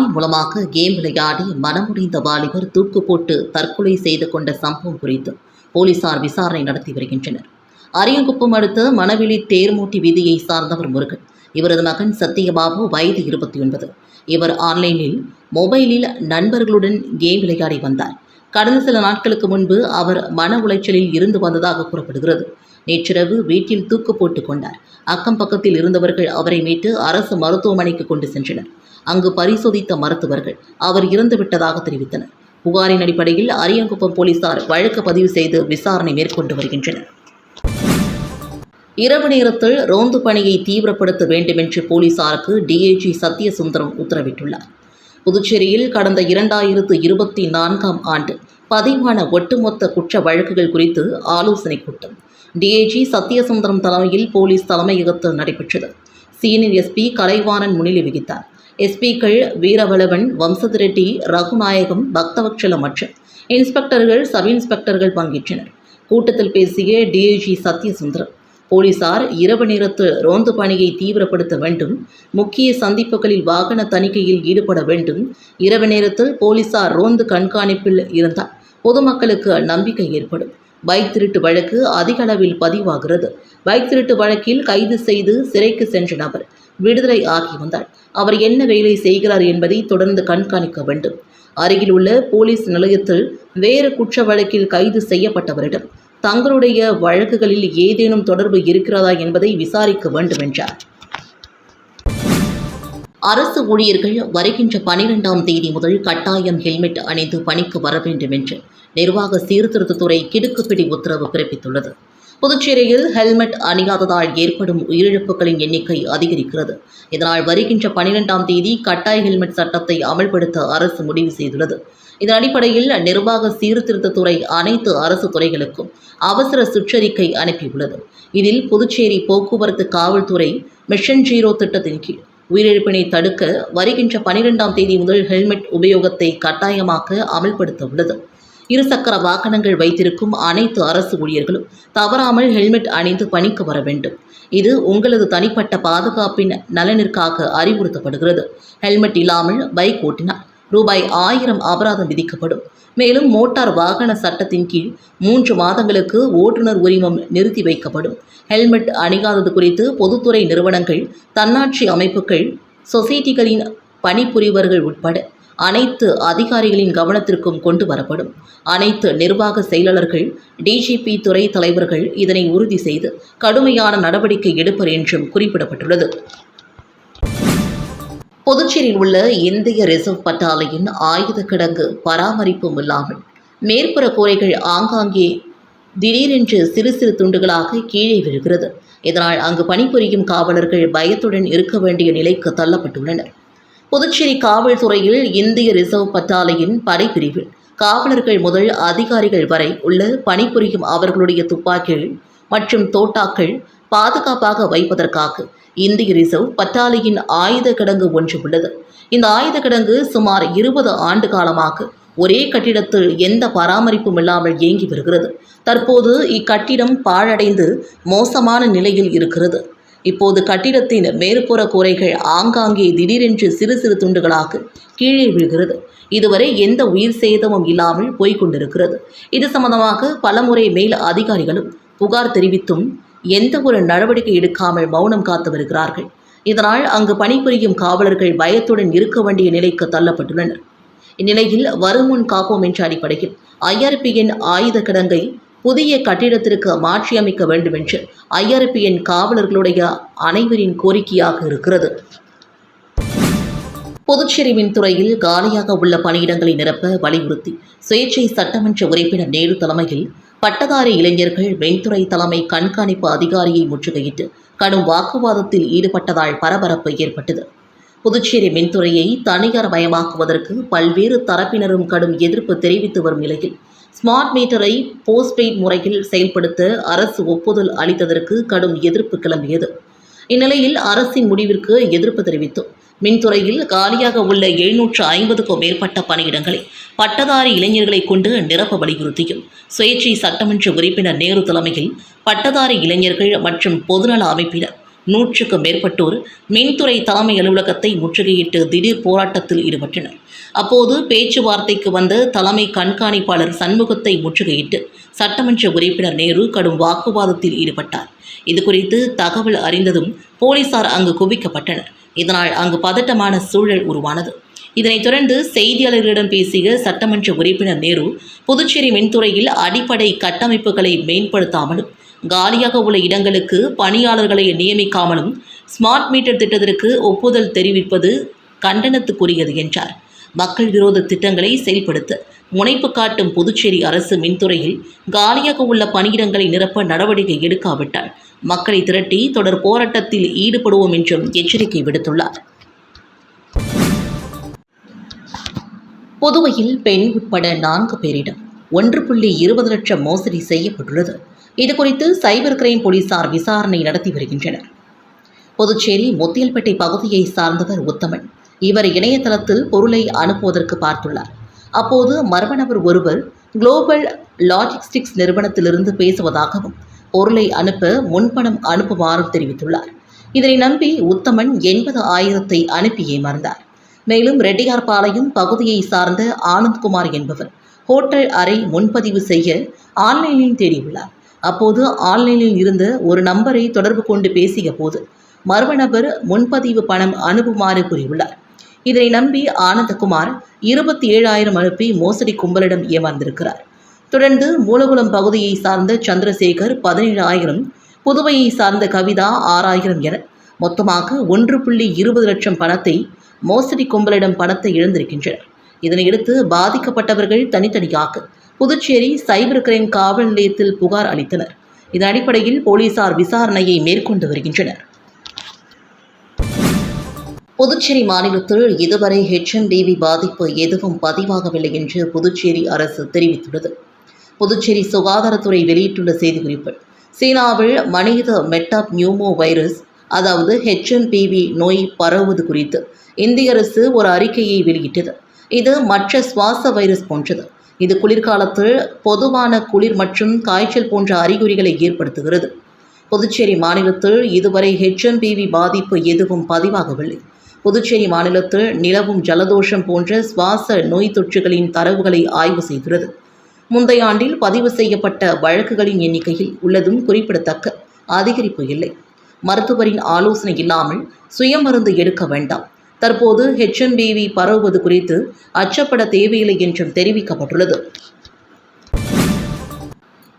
Online மூலமாக game விளையாடி மனமுடைந்த வாலிபர் தூக்கு போட்டு தற்கொலை செய்து கொண்ட சம்பவம் குறித்து போலீசார் விசாரணை நடத்தி வருகின்றனர். அரியங்குப்பம் அடுத்த மணவெளி தேர்மூட்டி வீதியை சார்ந்தவர் முருகன். இவரது மகன் சத்தியபாபு வயது இருபத்தி ஒன்பது. இவர் ஆன்லைனில் மொபைலில் நண்பர்களுடன் கேம் விளையாடி வந்தார். கடந்த சில நாட்களுக்கு முன்பு அவர் மன உளைச்சலில் இருந்து வந்ததாக கூறப்படுகிறது. நேற்றிரவு வீட்டில் தூக்கு போட்டுக் கொண்டார். அக்கம் பக்கத்தில் இருந்தவர்கள் அவரை மீட்டு அரசு மருத்துவமனைக்கு கொண்டு சென்றனர். அங்கு பரிசோதித்த மருத்துவர்கள் அவர் இறந்துவிட்டதாக தெரிவித்தனர். புகாரின் அடிப்படையில் அரியங்குப்பம் போலீசார் வழக்கு பதிவு செய்து விசாரணை மேற்கொண்டு வருகின்றனர். இரவு நேரத்தில் ரோந்து பணியை தீவிரப்படுத்த வேண்டுமென்று போலீசாருக்கு டிஐஜி சத்யசுந்தரம் உத்தரவிட்டுள்ளார். புதுச்சேரியில் கடந்த இரண்டாயிரத்து இருபத்தி நான்காம் ஆண்டு பதிவான ஒட்டுமொத்த குற்ற வழக்குகள் குறித்து ஆலோசனைக் கூட்டம். டிஐஜி சத்யசுந்தரம் தலைமையில் போலீஸ் தலைமையகத்தில் நடைபெற்றது. சீனியர் எஸ்பி கலைவாணன் முன்னிலை வகித்தார். எஸ்பிக்கள் வீரவளவன் வம்சதிரெட்டி ரகுநாயகம் பக்தவட்சலம் மற்றும் இன்ஸ்பெக்டர்கள் சப் இன்ஸ்பெக்டர்கள் பங்கேற்றனர். கூட்டத்தில் பேசிய டிஐஜி சத்யசுந்தரம் போலீசார் இரவு நேரத்தில் ரோந்து பணியை தீவிரப்படுத்த வேண்டும் முக்கிய சந்திப்புகளில் வாகன தணிக்கையில் ஈடுபட வேண்டும் இரவு நேரத்தில் போலீசார் ரோந்து கண்காணிப்பில் இருந்தால் பொதுமக்களுக்கு நம்பிக்கை ஏற்படும். பைக் திருட்டு வழக்கு அதிக அளவில் பதிவாகிறது. பைக் திருட்டு வழக்கில் கைது செய்து சிறைக்கு சென்ற நபர் விடுதலை ஆகி வந்தார். அவர் என்ன வேலை செய்கிறார் என்பதை தொடர்ந்து கண்காணிக்க வேண்டும். அருகில் உள்ள போலீஸ் நிலையத்தில் வேறு குற்ற வழக்கில் கைது செய்யப்பட்டவரிடம் தங்களுடைய வழக்குகளில் ஏதேனும் தொடர்பு இருக்கிறதா என்பதை விசாரிக்க வேண்டும் என்றார் அரசு ஊழியர்கள் வருகின்ற பனிரெண்டாம் தேதி முதல் கட்டாயம் ஹெல்மெட் அணிந்து பணிக்கு வர வேண்டும் என்று நிர்வாக சீர்திருத்தத்துறை கிடுக்குப்பிடி உத்தரவு பிறப்பித்துள்ளது. புதுச்சேரியில் ஹெல்மெட் அணியாததால் ஏற்படும் உயிரிழப்புகளின் எண்ணிக்கை அதிகரிக்கிறது. இதனால் வருகின்ற பனிரெண்டாம் தேதி கட்டாய ஹெல்மெட் சட்டத்தை அமல்படுத்த அரசு முடிவு செய்துள்ளது. இதன் அடிப்படையில் நிர்வாக சீர்திருத்தத்துறை அனைத்து அரசு துறைகளுக்கும் அவசர சுற்றறிக்கை அனுப்பியுள்ளது. இதில் புதுச்சேரி போக்குவரத்து காவல்துறை மிஷன் ஜீரோ திட்டத்தின் கீழ் உயிரிழப்பினை தடுக்க வருகின்ற பனிரெண்டாம் தேதி முதல் ஹெல்மெட் உபயோகத்தை கட்டாயமாக்க அமல்படுத்த உள்ளது இருசக்கர வாகனங்கள் வைத்திருக்கும் அனைத்து அரசு ஊழியர்களும் தவறாமல் ஹெல்மெட் அணிந்து பணிக்கு வர வேண்டும். இது உங்களது தனிப்பட்ட பாதுகாப்பின் நலனிற்காக அறிவுறுத்தப்படுகிறது. ஹெல்மெட் இல்லாமல் பைக் ஓட்டினால் ரூபாய் ஆயிரம் அபராதம் விதிக்கப்படும். மேலும் மோட்டார் வாகன சட்டத்தின் கீழ் மூன்று மாதங்களுக்கு ஓட்டுநர் உரிமம் நிறுத்தி வைக்கப்படும். ஹெல்மெட் அணியாதது குறித்து பொதுத்துறை நிறுவனங்கள் தன்னாட்சி அமைப்புகள் சொசைட்டிகளின் பணிபுரிவர்கள் உட்பட அனைத்து அதிகாரிகளின் கவனத்திற்கும் கொண்டு வரப்படும். அனைத்து நிர்வாக செயலாளர்கள் டிஜிபி துறை தலைவர்கள் இதனை உறுதி செய்து கடுமையான நடவடிக்கை எடுப்பர் என்றும் குறிப்பிடப்பட்டுள்ளது. புதுச்சேரியில் உள்ள இந்திய ரிசர்வ் பட்டாலையின் ஆயுத கிடங்கு பராமரிப்பும் இல்லாமல் மேற்புற கூரைகள் ஆங்காங்கே திடீரென்று சிறு சிறு துண்டுகளாக கீழே விழுகிறது. இதனால் அங்கு பணிபுரியும் காவலர்கள் பயத்துடன் இருக்க வேண்டிய நிலைக்கு தள்ளப்பட்டுள்ளனர். புதுச்சேரி காவல்துறையில் இந்திய ரிசர்வ் பட்டாலையின் படைப்பிரிவில் காவலர்கள் முதல் அதிகாரிகள் வரை உள்ள பணிபுரியும் அவர்களுடைய துப்பாக்கிகள் மற்றும் தோட்டாக்கள் பாதுகாப்பாக வைப்பதற்காக இந்திய ரிசர்வ் பட்டாலையின் ஆயுத கிடங்கு ஒன்று உள்ளது. இந்த ஆயுத கிடங்கு சுமார் இருபது ஆண்டு காலமாக ஒரே கட்டிடத்தில் எந்த பராமரிப்பும் இல்லாமல் இயங்கி வருகிறது. தற்போது இக்கட்டிடம் பாழடைந்து மோசமான நிலையில் இருக்கிறது. இப்போது கட்டிடத்தின் மேற்புற கூரைகள் ஆங்காங்கே திடீரென்று சிறு சிறு துண்டுகளாக கீழே விழுகிறது. இதுவரை எந்த உயிர் சேதமும் இல்லாமல் போய்க் கொண்டிருக்கிறது இது சம்பந்தமாக பலமுறை மேல் அதிகாரிகளும் புகார் தெரிவித்தும் எந்த ஒரு நடவடிக்கை எடுக்காமல் மௌனம் காத்து வருகிறார்கள். இதனால் அங்கு பணிபுரியும் காவலர்கள் பயத்துடன் இருக்க வேண்டிய நிலைக்கு தள்ளப்பட்டுள்ளனர். இந்நிலையில் வருமுன் காப்போம் என்ற அடிப்படையில் ஐஆர்பியின் ஆயுத கிடங்கை புதிய கட்டிடத்திற்கு மாற்றியமைக்க வேண்டும் என்று ஐஆர்பியின் காவலர்களுடைய அனைவரின் கோரிக்கையாக இருக்கிறது. புதுச்சேரி மின்துறையில் காலியாக உள்ள பணியிடங்களை நிரப்ப வலியுறுத்தி சுயேட்சை சட்டமன்ற உறுப்பினர் நேரு தலைமையில் பட்டதாரி இளைஞர்கள் மின்துறை தலைமை கண்காணிப்பு அதிகாரியை முற்றுகையிட்டு கடும் வாக்குவாதத்தில் ஈடுபட்டதால் பரபரப்பு ஏற்பட்டது. புதுச்சேரி மின்துறையை தனியார் மயமாக்குவதற்கு பல்வேறு தரப்பினரும் கடும் எதிர்ப்பு தெரிவித்து வரும் நிலையில் ஸ்மார்ட் மீட்டரை போஸ்ட்பெய்ட் முறையில் செயல்படுத்த அரசு ஒப்புதல் அளித்ததற்கு கடும் எதிர்ப்பு கிளம்பியது. இந்நிலையில் அரசின் முடிவிற்கு எதிர்ப்பு தெரிவித்தும். மின்துறையில் காலியாக உள்ள எழுநூற்று ஐம்பதுக்கும் மேற்பட்ட பணியிடங்களை பட்டதாரி இளைஞர்களை கொண்டு நிரப்ப வலியுறுத்தியும் சுயேட்சை சட்டமன்ற உறுப்பினர் நேரு தலைமையில் பட்டதாரி இளைஞர்கள் மற்றும் பொதுநல அமைப்பினர் நூற்றுக்கும் மேற்பட்டோர் மின்துறை தலைமை அலுவலகத்தை முற்றுகையிட்டு திடீர் போராட்டத்தில் ஈடுபட்டனர். அப்போது பேச்சுவார்த்தைக்கு வந்த தலைமை கண்காணிப்பாளர் சண்முகத்தை முற்றுகையிட்டு சட்டமன்ற உறுப்பினர் நேரு கடும் வாக்குவாதத்தில் ஈடுபட்டார். இதுகுறித்து தகவல் அறிந்ததும் போலீசார் அங்கு குவிக்கப்பட்டனர். இதனால் அங்கு பதட்டமான சூழல் உருவானது. இதனைத் தொடர்ந்து செய்தியாளர்களிடம் பேசிய சட்டமன்ற உறுப்பினர் நேரு புதுச்சேரி மின்துறையில் அடிப்படை கட்டமைப்புகளை மேம்படுத்தாமலும் காலியாக உள்ள இடங்களுக்கு பணியாளர்களை நியமிக்காமலும் ஸ்மார்ட் மீட்டர் திட்டத்திற்கு ஒப்புதல் தெரிவிப்பது கண்டனத்துக்குரியது என்றார். மக்கள் விரோத திட்டங்களை செயல்படுத்த முனைப்பு காட்டும் புதுச்சேரி அரசு மின்துறையில் காலியாக உள்ள பணியிடங்களை நிரப்ப நடவடிக்கை எடுக்காவிட்டால் மக்களை திரட்டி தொடர் போராட்டத்தில் ஈடுபடுவோம் என்றும் எச்சரிக்கை விடுத்துள்ளார். புதுவையில் பெண் உட்பட நான்கு பேரிடம் ஒன்று புள்ளி இருபது லட்சம் மோசடி செய்யப்பட்டுள்ளது. இதுகுறித்து சைபர் கிரைம் போலீசார் விசாரணை நடத்தி வருகின்றனர். புதுச்சேரி முத்தியல்பேட்டை பகுதியை சார்ந்தவர் உத்தமன். இவர் இணையதளத்தில் பொருளை அனுப்புவதற்கு பார்த்துள்ளார். அப்போது மர்ம நபர் ஒருவர் குளோபல் லாஜிஸ்டிக்ஸ் நிறுவனத்திலிருந்து பேசுவதாகவும் பொருளை அனுப்ப முன்பணம் அனுப்புமாறும் தெரிவித்துள்ளார். இதனை நம்பி உத்தமன் எண்பது ஆயிரத்தை அனுப்பி ஏமாந்தார். மேலும் ரெட்டியார்பாளையம் பகுதியை சார்ந்த ஆனந்த்குமார் என்பவர் ஹோட்டல் அறை முன்பதிவு செய்ய ஆன்லைனில் தேடியுள்ளார். அப்போது ஆன்லைனில் இருந்து ஒரு நம்பரை தொடர்பு கொண்டு பேசிய போது மர்ம நபர் முன்பதிவு பணம் அனுப்புமாறு கூறியுள்ளார். இதனை நம்பி ஆனந்தகுமார் இருபத்தி ஏழாயிரம் அனுப்பி மோசடி கும்பலிடம் ஏமாந்திருக்கிறார். தொடர்ந்து மூலகுளம் பகுதியை சார்ந்த சந்திரசேகர் பதினேழாயிரம் புதுவையை சார்ந்த கவிதா ஆறாயிரம் என மொத்தமாக ஒன்று புள்ளி இருபது லட்சம் பணத்தை மோசடி கும்பலிடம் பணத்தை இழந்திருக்கின்றனர். இதனையடுத்து பாதிக்கப்பட்டவர்கள் தனித்தனியாக புதுச்சேரி சைபர் கிரைம் காவல் நிலையத்தில் புகார் அளித்தனர். இதன் அடிப்படையில் போலீசார் விசாரணையை மேற்கொண்டு வருகின்றனர். புதுச்சேரி மாநிலத்தில் இதுவரை ஹெச்என்டிவி பாதிப்பு எதுவும் பதிவாகவில்லை என்று புதுச்சேரி அரசு தெரிவித்துள்ளது. புதுச்சேரி சுகாதாரத்துறை வெளியிட்டுள்ள செய்திக்குறிப்பில் சீனாவில் மனித மெட்டாப் நியூமோ வைரஸ் அதாவது ஹெச்என்பிவி நோய் பரவுவது குறித்து இந்திய அரசு ஒரு அறிக்கையை வெளியிட்டது. இது மற்ற சுவாச வைரஸ் போன்றது. இது குளிர்காலத்தில் பொதுவான குளிர் மற்றும் காய்ச்சல் போன்ற அறிகுறிகளை ஏற்படுத்துகிறது. புதுச்சேரி மாநிலத்தில் இதுவரை ஹெச்என்பிவி பாதிப்பு எதுவும் பதிவாகவில்லை. புதுச்சேரி மாநிலத்தில் நிலவும் ஜலதோஷம் போன்ற சுவாச நோய் தொற்றுகளின் தரவுகளை ஆய்வு செய்கிறது. முந்தைய ஆண்டில் பதிவு செய்யப்பட்ட வழக்குகளின் எண்ணிக்கையில் உள்ளதும் குறிப்பிடத்தக்க அதிகரிப்பு இல்லை. மருத்துவரின் ஆலோசனை இல்லாமல் சுயமருந்து எடுக்க வேண்டாம். தற்போது ஹெச்என்பிவி பரவுவது குறித்து அச்சப்பட தேவையில்லை என்றும் தெரிவிக்கப்பட்டுள்ளது.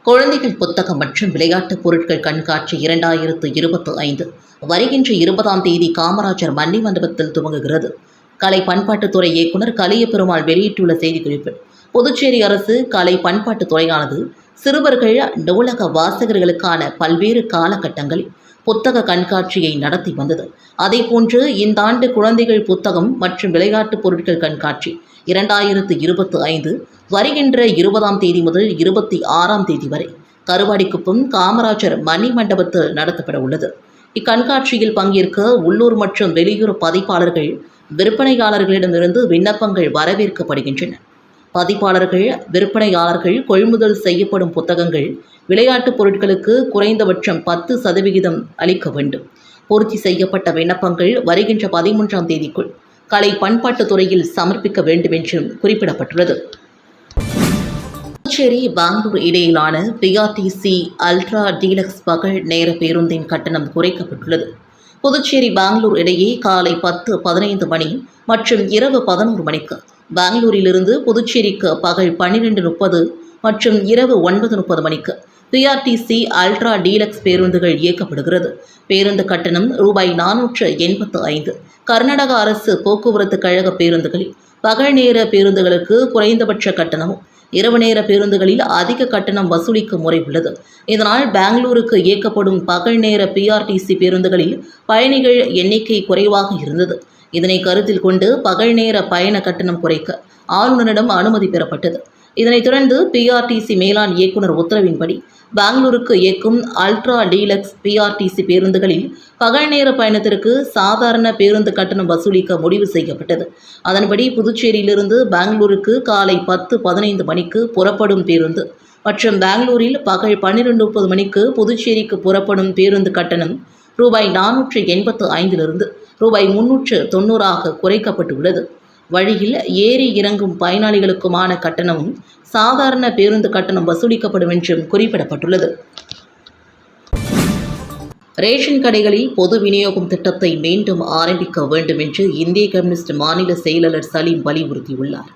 குழந்தைகள் புத்தகம் மற்றும் விளையாட்டுப் பொருட்கள் கண்காட்சி இரண்டாயிரத்து இருபத்தி ஐந்து. வருகின்ற இருபதாம் தேதி காமராஜர் மன்னி மண்டபத்தில் துவங்குகிறது. கலை பண்பாட்டுத்துறை இயக்குனர் கலியபெருமாள் வெளியிட்டுள்ள செய்திக்குறிப்பில் புதுச்சேரி அரசு கலை பண்பாட்டுத் துறையானது சிறுவர்கள் நூலக வாசகர்களுக்கான பல்வேறு காலகட்டங்களில் புத்தக கண்காட்சியை நடத்தி வந்தது. அதேபோன்று இந்த ஆண்டு குழந்தைகள் புத்தகம் மற்றும் விளையாட்டுப் பொருட்கள் கண்காட்சி இரண்டாயிரத்து இருபத்தி ஐந்து வருகின்ற இருபதாம் தேதி முதல் இருபத்தி ஆறாம் தேதி வரை கருவாடிக்குப்பம் காமராஜர் மணி மண்டபத்தில் நடத்தப்பட உள்ளது. இக்கண்காட்சியில் பங்கேற்க உள்ளூர் மற்றும் வெளியூர் பதிப்பாளர்கள் விற்பனையாளர்களிடமிருந்து விண்ணப்பங்கள் வரவேற்கப்படுகின்றன. பதிப்பாளர்கள் விற்பனையாளர்கள் கொள்முதல் செய்யப்படும் புத்தகங்கள் விளையாட்டுப் பொருட்களுக்கு குறைந்தபட்சம் பத்து சதவிகிதம் அளிக்க வேண்டும். பூர்த்தி செய்யப்பட்ட விண்ணப்பங்கள் வருகின்ற பதிமூன்றாம் தேதிக்குள் கலை பண்பாட்டுத் துறையில் சமர்ப்பிக்க வேண்டும் என்றும் குறிப்பிடப்பட்டுள்ளது. புதுச்சேரி பெங்களூர் இடையிலான பிஆர்டிசி அல்ட்ரா டீலக்ஸ் பகல் நேர பேருந்தின் கட்டணம் குறைக்கப்பட்டுள்ளது. புதுச்சேரி பெங்களூர் இடையே காலை பத்து பதினைந்து மணி மற்றும் இரவு பதினோரு மணிக்கு பெங்களூரிலிருந்து புதுச்சேரிக்கு பகல் பன்னிரெண்டு முப்பது மற்றும் இரவு ஒன்பது முப்பது மணிக்கு பிஆர்டிசி அல்ட்ரா டீலக்ஸ் பேருந்துகள் இயக்கப்படுகிறது. பேருந்து கட்டணம் ரூபாய் நானூற்று எண்பத்து ஐந்து. கர்நாடக அரசு போக்குவரத்து கழக பேருந்துகளில் பகல் நேர பேருந்துகளுக்கு குறைந்தபட்ச கட்டணமும் இரவு நேர பேருந்துகளில் அதிக கட்டணம் வசூலிக்கும் முறை உள்ளது. இதனால் பெங்களூருக்கு இயக்கப்படும் பகல் நேர பிஆர்டிசி பேருந்துகளில் பயணிகள் எண்ணிக்கை குறைவாக இருந்தது. இதனை கருத்தில் கொண்டு பகல் நேர பயண கட்டணம் குறைக்க ஆளுநரிடம் அனுமதி பெறப்பட்டது. இதனைத் தொடர்ந்து பிஆர்டிசி மேலாண் இயக்குனர் உத்தரவின்படி பெங்களூருக்கு இயக்கும் அல்ட்ரா டீலக்ஸ் பிஆர்டிசி பேருந்துகளில் பகல் நேர பயணத்திற்கு சாதாரண பேருந்து கட்டணம் வசூலிக்க முடிவு செய்யப்பட்டது. அதன்படி புதுச்சேரியிலிருந்து பெங்களூருக்கு காலை பத்து பதினைந்து மணிக்கு புறப்படும் பேருந்து மற்றும் பெங்களூரில் பகல் பன்னிரெண்டு முப்பது மணிக்கு புதுச்சேரிக்கு புறப்படும் பேருந்து கட்டணம் ரூபாய் நானூற்று எண்பத்து ஐந்திலிருந்து ரூபாய் முன்னூற்று தொண்ணூறாக குறைக்கப்பட்டுள்ளது. வழியில் ஏறி இறங்கும் பயனாளிகளுக்குமான கட்டணமும் சாதாரண பேருந்து கட்டணம் வசூலிக்கப்படும் என்றும் குறிப்பிடப்பட்டுள்ளது. ரேஷன் கடைகளில் பொது விநியோகம் திட்டத்தை மீண்டும் ஆரம்பிக்க வேண்டும் என்று இந்திய கம்யூனிஸ்ட் மாநில செயலாளர் சலீம் வலியுறுத்தியுள்ளார்.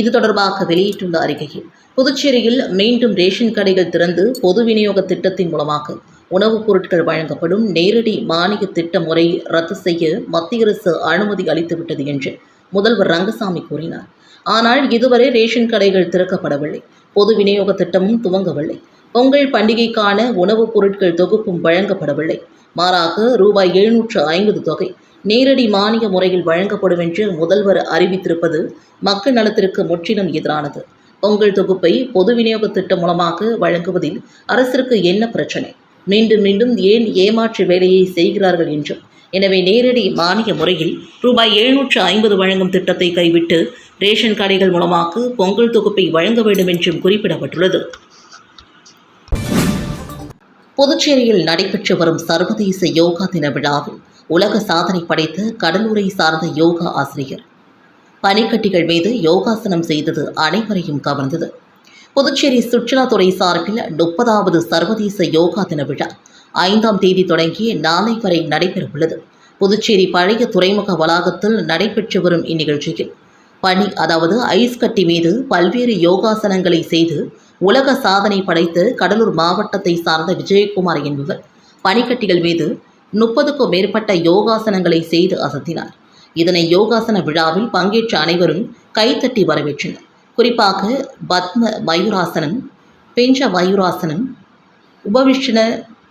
இது தொடர்பாக வெளியிட்டுள்ள அறிக்கையில் புதுச்சேரியில் மீண்டும் ரேஷன் கடைகள் திறந்து பொது விநியோக திட்டத்தின் மூலமாக உணவுப் பொருட்கள் வழங்கப்படும் நேரடி மானிய திட்ட முறை ரத்து செய்ய மத்திய அரசு அனுமதி அளித்துவிட்டது என்று முதல்வர் ரங்கசாமி கூறினார். ஆனால் இதுவரை ரேஷன் கடைகள் திறக்கப்படவில்லை. பொது விநியோக திட்டமும் துவங்கவில்லை. பொங்கல் பண்டிகைக்கான உணவுப் பொருட்கள் தொகுப்பும் வழங்கப்படவில்லை. மாறாக ரூபாய் எழுநூற்று ஐம்பது தொகை நேரடி மானிய முறையில் வழங்கப்படும் என்று முதல்வர் அறிவித்திருப்பது மக்கள் நலத்திற்கு முற்றிலும் எதிரானது. பொங்கல் தொகுப்பை பொது விநியோக திட்டம் மூலமாக வழங்குவதில் அரசிற்கு என்ன பிரச்சனை? மீண்டும் மீண்டும் ஏன் ஏமாற்று வேலையை செய்கிறார்கள் என்றும். எனவே நேரடி மானிய முறையில் ரூபாய் எழுநூற்று ஐம்பது வழங்கும் திட்டத்தை கைவிட்டு ரேஷன் கடைகள் மூலமாக பொங்கல் தொகுப்பை வழங்க வேண்டும் என்றும் குறிப்பிடப்பட்டுள்ளது. புதுச்சேரியில் நடைபெற்று வரும் சர்வதேச யோகா தின விழாவில் உலக சாதனை படைத்த கடலூரை சார்ந்த யோகா ஆசிரியர். பனிக்கட்டிகள் மீது யோகாசனம் செய்தது அனைவரையும் கவர்ந்தது. புதுச்சேரி சுற்றுலாத்துறை சார்பில் முப்பதாவது சர்வதேச யோகா தின விழா ஐந்தாம் தேதி தொடங்கி நாளை வரை நடைபெறவுள்ளது. புதுச்சேரி பழைய துறைமுக வளாகத்தில் நடைபெற்று வரும் இந்நிகழ்ச்சியில் பனி அதாவது ஐஸ் கட்டி மீது பல்வேறு யோகாசனங்களை செய்து உலக சாதனை படைத்து கடலூர் மாவட்டத்தை சார்ந்த விஜயகுமார் என்பவர் பனிக்கட்டிகள் மீது முப்பதுக்கும் மேற்பட்ட யோகாசனங்களை செய்து அசத்தினார். இதனை யோகாசன விழாவில் பங்கேற்ற அனைவரும் கைத்தட்டி வரவேற்றனர். குறிப்பாக பத்ம மயூராசனம் பெஞ்ச மயூராசனம் உபவிஷ்ண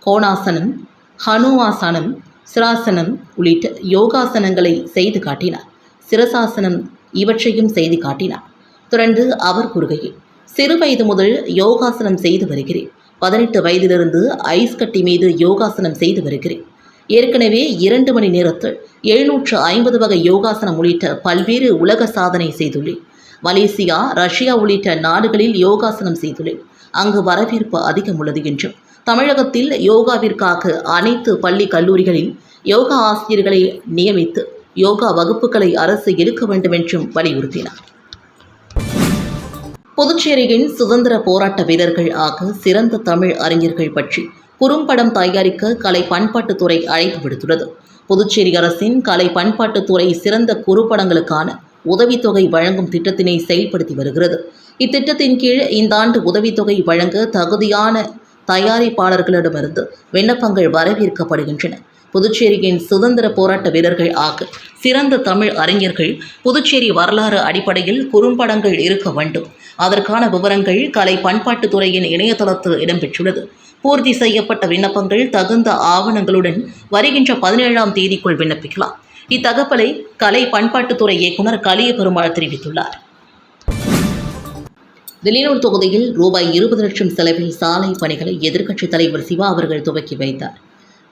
கோணாசனம் ஹனுமாசனம் சிராசனம் உள்ளிட்ட யோகாசனங்களை செய்து காட்டினார். சிரசாசனம் இவற்றையும் செய்து காட்டினார். தொடர்ந்து அவர் கூறுகையில் சிறு வயது முதல் யோகாசனம் செய்து வருகிறேன். பதினெட்டு வயதிலிருந்து ஐஸ் கட்டி மீது யோகாசனம் செய்து வருகிறேன். ஏற்கனவே இரண்டு மணி நேரத்தில் எழுநூற்று ஐம்பது வகை யோகாசனம் உள்ளிட்ட பல்வேறு உலக சாதனை செய்துள்ளேன். மலேசியா ரஷ்யா உள்ளிட்ட நாடுகளில் யோகாசனம் செய்துள்ளேன். அங்கு வரவேற்பு அதிகம் உள்ளது என்றும் தமிழகத்தில் யோகாவிற்காக அனைத்து பள்ளி கல்லூரிகளில் யோகா ஆசிரியர்களை நியமித்து யோகா வகுப்புகளை அரசு எடுக்க வேண்டும் என்றும் வலியுறுத்தினார். புதுச்சேரியின் சுதந்திர போராட்ட வீரர்கள் ஆக சிறந்த தமிழ் அறிஞர்கள் பற்றி குறும்படம் தயாரிக்க கலை பண்பாட்டுத்துறை அழைப்பு விடுத்துள்ளது. புதுச்சேரி அரசின் கலை பண்பாட்டுத்துறை சிறந்த குறும்படங்களுக்கான உதவித்தொகை வழங்கும் திட்டத்தினை செயல்படுத்தி வருகிறது. இத்திட்டத்தின் கீழ் இந்த ஆண்டு உதவித்தொகை வழங்க தகுதியான தயாரிப்பாளர்களிடமிருந்து விண்ணப்பங்கள் வரவேற்கப்படுகின்றன. புதுச்சேரியின் சுதந்திர போராட்ட வீரர்கள் ஆக சிறந்த தமிழ் அறிஞர்கள் புதுச்சேரி வரலாறு அடிப்படையில் குறும்படங்கள் இருக்க வேண்டும். அதற்கான விவரங்கள் கலை பண்பாட்டுத்துறையின் இணையதளத்தில் இடம்பெற்றுள்ளது. பூர்த்தி செய்யப்பட்ட விண்ணப்பங்கள் தகுந்த ஆவணங்களுடன் வருகின்ற பதினேழாம் தேதிக்குள் விண்ணப்பிக்கலாம். இத்தகவலை கலை பண்பாட்டுத்துறை இயக்குனர் கலிய பெருமாள் தெரிவித்துள்ளார். வெளியூர் தொகுதியில் ரூபாய் இருபது லட்சம் செலவில் சாலை பணிகளை எதிர்க்கட்சித் தலைவர் சிவா அவர்கள் துவக்கி வைத்தார்.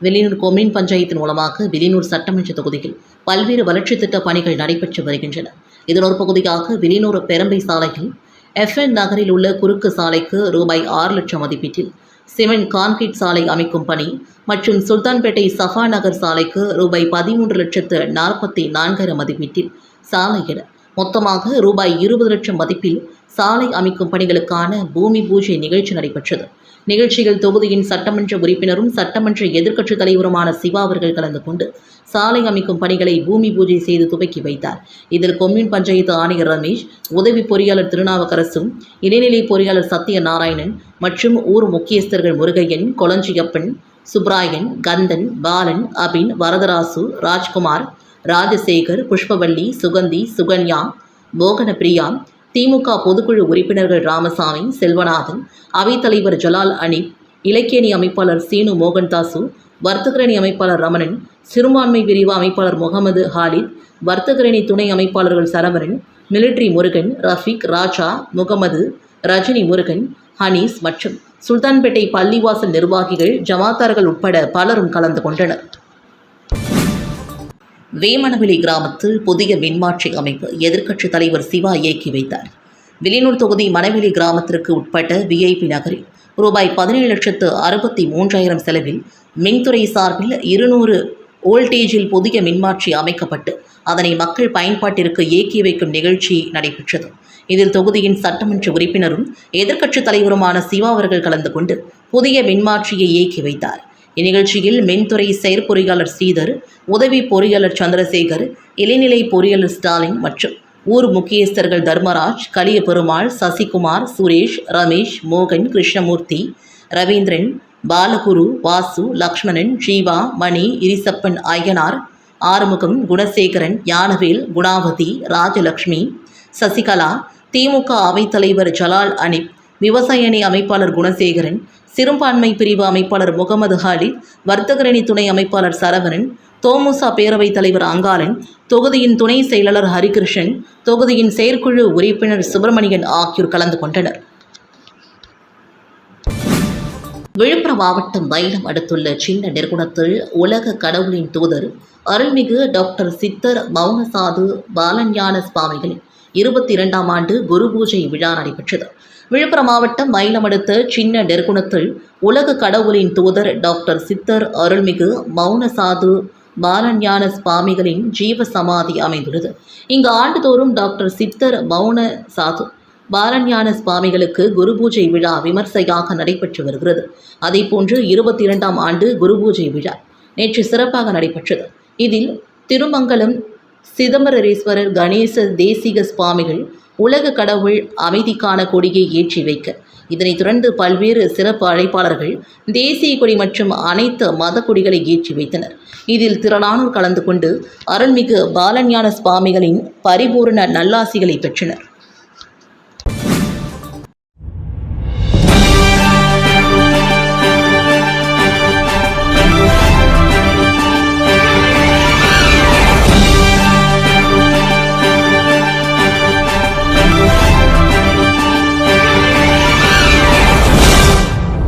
வெளியூர் கொம்யூன் பஞ்சாயத்தின் மூலமாக வெளியூர் சட்டமன்ற தொகுதியில் பல்வேறு வளர்ச்சித் திட்ட பணிகள் நடைபெற்று வருகின்றன. இதன் ஒரு பகுதியாக வெளியூர் பெரம்பை சாலையில் எஃப்என் நகரில் உள்ள குறுக்கு சாலைக்கு ரூபாய் ஆறு லட்சம் மதிப்பீட்டில் சிமெண்ட் கான்கிரீட் சாலை அமைக்கும் பணி மற்றும் சுல்தான்பேட்டை சஃபா நகர் சாலைக்கு ரூபாய் பதிமூன்று லட்சத்து நாற்பத்தி நான்காயிரம் மதிப்பீட்டில் சாலையிட மொத்தமாக ரூபாய் இருபது லட்சம் மதிப்பில் சாலை அமைக்கும் பணிகளுக்கான பூமி பூஜை நிகழ்ச்சி நடைபெற்றது. நிகழ்ச்சியில் தொகுதியின் சட்டமன்ற உறுப்பினரும் சட்டமன்ற எதிர்க்கட்சித் தலைவருமான சிவா அவர்கள் கலந்து கொண்டு சாலை அமைக்கும் பணிகளை பூமி பூஜை செய்து துவக்கி வைத்தார். இதில் கொம்யூன் பஞ்சாயத்து ஆணையர் ரமேஷ் உதவி பொறியாளர் திருநாவுக்கரசும் இடைநிலை பொறியாளர் சத்யநாராயணன் மற்றும் ஊர் முக்கியஸ்தர்கள் முருகையன் கொளஞ்சியப்பன் சுப்ராயன் கந்தன் பாலன் அபின் வரதராசு ராஜ்குமார் ராஜசேகர் புஷ்பவள்ளி சுகந்தி சுகன்யா மோகனபிரியா திமுக பொதுக்குழு உறுப்பினர்கள் ராமசாமி செல்வநாதன் அவைத்தலைவர் ஜலால் அனீப் இலக்கியணி அமைப்பாளர் சீனு மோகன்தாசு வர்த்தகரணி அமைப்பாளர் ரமணன் சிறுபான்மை பிரிவு அமைப்பாளர் முகமது ஹாலித் வர்த்தகரணி துணை அமைப்பாளர்கள் சரவரன் மிலிட்ரி முருகன் ரஃபீக் ராஜா முகமது ரஜினி முருகன் ஹனீஸ் மற்றும் சுல்தான்பேட்டை பள்ளிவாசல் நிர்வாகிகள் ஜமாத்தார்கள் உட்பட பலரும் கலந்து கொண்டனர். வேமனவெளி கிராமத்தில் புதிய மின்மாற்றி அமைப்பு எதிர்க்கட்சித் தலைவர் சிவா இயக்கி வைத்தார். வில்லியனூர் தொகுதி மணவெளி கிராமத்திற்கு உட்பட்ட விஐபி நகரில் ரூபாய் பதினேழு லட்சத்து அறுபத்தி மூன்றாயிரம் செலவில் மின்துறை சார்பில் இருநூறு வோல்டேஜில் புதிய மின்மாற்றி அமைக்கப்பட்டு அதனை மக்கள் பயன்பாட்டிற்கு இயக்கி வைக்கும் நிகழ்ச்சி நடைபெற்றது. இதில் தொகுதியின் சட்டமன்ற உறுப்பினரும் எதிர்க்கட்சித் தலைவருமான சிவா அவர்கள் கலந்து கொண்டு புதிய மின்மாற்றியை இயக்கி வைத்தார். இந்நிகழ்ச்சியில் மின்துறை செயற்பொறியாளர் ஸ்ரீதர் உதவி பொறியாளர் சந்திரசேகர் இளைநிலை பொறியாளர் ஸ்டாலின் மற்றும் ஊர் முக்கியஸ்தர்கள் தர்மராஜ் கலிய பெருமாள் சசிகுமார் சுரேஷ் ரமேஷ் மோகன் கிருஷ்ணமூர்த்தி ரவீந்திரன் பாலகுரு வாசு லக்ஷ்மணன் ஜீவா மணி இரிசப்பன் ஐயனார் ஆறுமுகம் குணசேகரன் ஞானவேல் குணாவதி ராஜலக்ஷ்மி சசிகலா திமுக அவைத்தலைவர் ஜலால் அனிப் விவசாய அணி அமைப்பாளர் குணசேகரன் சிறுபான்மை பிரிவு அமைப்பாளர் முகமது ஹாலித் வர்த்தகரணி துணை அமைப்பாளர் சரவணன் தோமுசா பேரவைத் தலைவர் அங்காளன் தொகுதியின் துணை செயலாளர் ஹரிகிருஷ்ணன் தொகுதியின் செயற்குழு உறுப்பினர் சுப்பிரமணியன் ஆகியோர் கலந்து கொண்டனர். விழுப்புரம் மாவட்டம் மயிலம் அடுத்துள்ள சின்ன நிறுவனத்தில் உலக கடவுளின் தூதர் அருள்மிகு டாக்டர் சித்தர் மௌனசாது பாலஞான சுவாமிகளின் இருபத்தி இரண்டாம் ஆண்டு குரு பூஜை விழா நடைபெற்றது. விழுப்புரம் மாவட்டம் மயிலம் அடுத்த சின்ன நெற்குணத்தில் உலக கடவுளின் தூதர் டாக்டர் சித்தர் அருள்மிகு மௌன சாது பாலஞான சுவாமிகளின் ஜீவ சமாதி அமைந்துள்ளது. இங்கு ஆண்டுதோறும் டாக்டர் சித்தர் மௌன சாது பாலஞான சுவாமிகளுக்கு குரு பூஜை விழா விமர்சையாக நடைபெற்று வருகிறது. அதேபோன்று இருபத்தி இரண்டாம் ஆண்டு குரு பூஜை விழா நேற்று சிறப்பாக நடைபெற்றது. இதில் திருமங்கலம் சிதம்பரேஸ்வரர் கணேச தேசிக சுவாமிகள் உலக கடவுள் அமைதிக்கான கொடியை ஏற்றி வைக்க. இதனைத் தொடர்ந்து பல்வேறு சிறப்பு அழைப்பாளர்கள் தேசிய கொடி மற்றும் அனைத்து மத கொடிகளை ஏற்றி வைத்தனர். இதில் திரளானோர் கலந்து கொண்டு அருள்மிகு பாலஞான சுவாமிகளின் பரிபூரண நல்லாசிகளை பெற்றனர்.